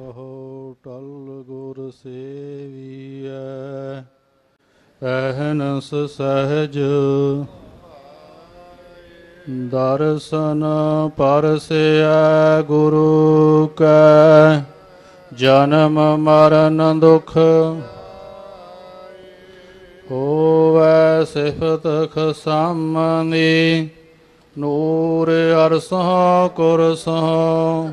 ਕਹੋ, ਟਲ ਗੁਰ ਸੇਵੀਐ। ਅਹਨਸ ਸਹਜ ਦਰਸ਼ਨ ਪਰਸਿਐ ਗੁਰੂ ਕੈ। ਜਨਮ ਮਰਨ ਦੁਖ ਹੋਵੈ ਸਿਫਤ ਖਸਾਮਨੀ। ਨੂਰ ਅਰਸੋਂ ਕੁਰਸੋਂ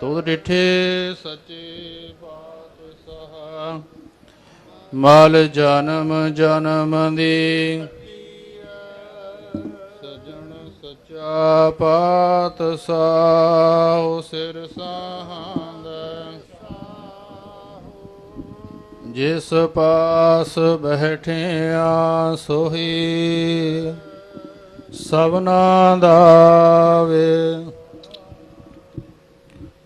ਤੁਧ ਡਿਠੇ ਸੱਚੇ ਪਾਤਸ਼ਾਹ, ਮਲ ਜਨਮ ਜਨਮ ਦੀ। ਸਜਣ ਸੱਚਾ ਪਾਤਸ਼ਾਹ ਸਿਰ ਸਾਹਾਂਦਾ ਜਿਸ ਪਾਸ ਬੈਠਿਆ ਸੋਹੀ ਸਭਨਾ ਦਾ ਵੇ।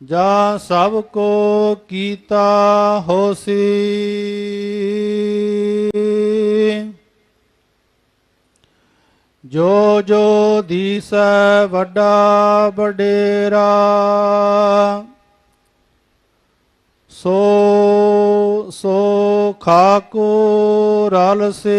ਜਾਂ ਸਭ ਕੋ ਕੀਤਾ ਹੋਸੀ। ਜੋ ਜੋ ਦੀਸੈ ਵੱਡਾ ਵਡੇਰਾ, ਸੋ ਸੋ ਖਾਕੋ ਰਲ ਸੇ।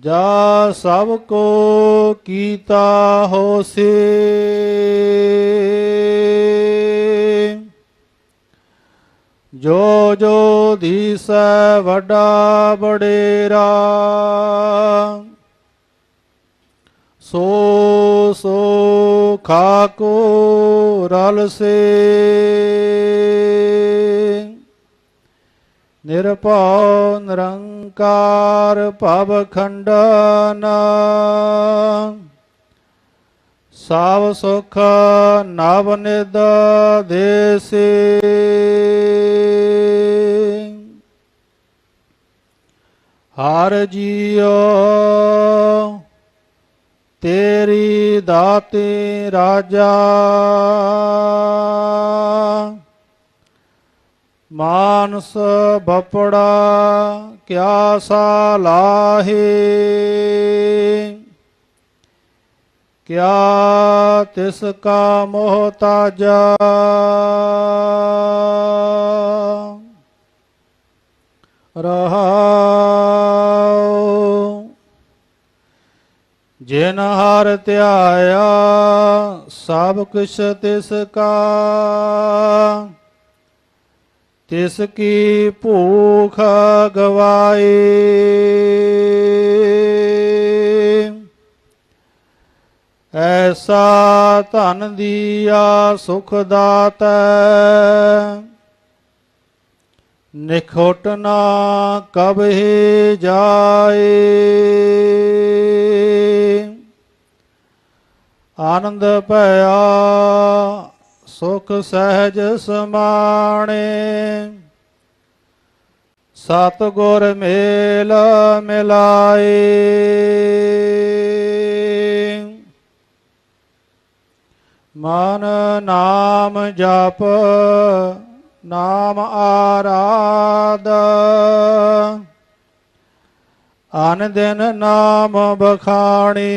ਜਾ ਸਭ ਕੋ ਕੀਤਾ ਹੋਸੀ। ਜੋ ਜੋ ਦੀਸੈ ਵੱਡਾ ਬੜੇਰਾ ਸੋ ਸੋ ਖਾਕੋ ਰਲ ਸੇ। ਨਿਰਭਉ ਨਿਰੰਕਾਰ ਭਵ ਖੰਡਨ। ਸਭ ਸੁਖ ਨਵ ਨਿਦ ਦੇਸੀ। ਹਰ ਜੀਓ ਤੇਰੀ ਦਾਤੇ ਰਾਜਾ। ਮਾਨਸ ਬਪੜਾ ਕਿਆ ਸਾ ਲਾਹੇ? ਕਿਆ ਤਿਸ ਕਾ ਮੋਹਤਾਜਾ ਰਹਾਉ ਜਿਨ ਹਰ ਧਿਆਇਆ ਸਭ ਕੁਛ ਤਿਸ ਕਾ। ਤਿਸ ਕੀ ਭੂਖ ਗਵਾਏ। ਐਸਾ ਧਨ ਦੀਆ ਸੁਖ ਦਾਤੈ। ਨਿਖੋਟ ਨਾ ਕਬਹਿ ਜਾਏ। ਆਨੰਦ ਭਇਆ ਸੁਖ ਸਹਿਜ ਸਮਾਣੇ। ਸਤ ਗੁਰ ਮੇਲ ਮਿਲਾਏ। ਮਨ ਨਾਮ ਜਪ, ਨਾਮ ਆਰਾਧ। ਅਨ ਦਿਨ ਨਾਮ ਬਖਾਣੀ।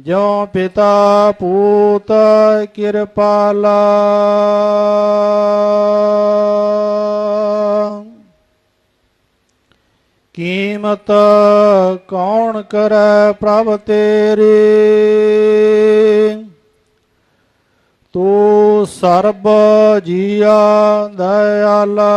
ਜੋ ਪਿਤਾ ਪੂਤ ਕਿਰਪਾਲਾ। ਕੀਮਤ ਕੌਣ ਕਰੈ ਪ੍ਰਭ ਤੇਰੀ? ਤੂੰ ਸਰਬ ਜੀਆ ਦਇਆਲਾ।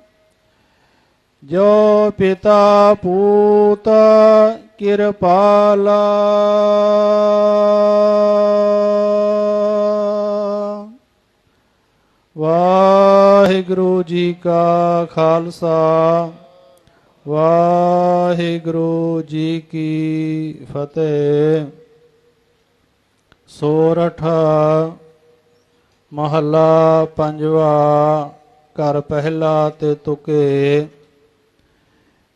ਜੋ ਪਿਤਾ ਪੂਤ ਕਿਰਪਾਲਾ। ਵਾਹਿਗੁਰੂ ਜੀ ਕਾ ਖਾਲਸਾ, ਵਾਹਿਗੁਰੂ ਜੀ ਕੀ ਫਤਿਹ। ਸੋਰਠ ਮਹੱਲਾ ਪੰਜਵਾ, ਘਰ ਪਹਿਲਾ ਤੇ ਤੁਕੇ।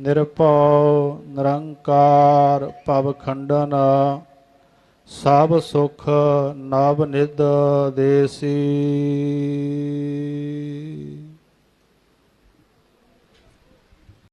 ਨਿਰਭਉ ਨਿਰੰਕਾਰ ਭਵ ਖੰਡਨ ਸਭ ਸੁਖ ਨਵ ਨਿਦ ਦੇਸੀ।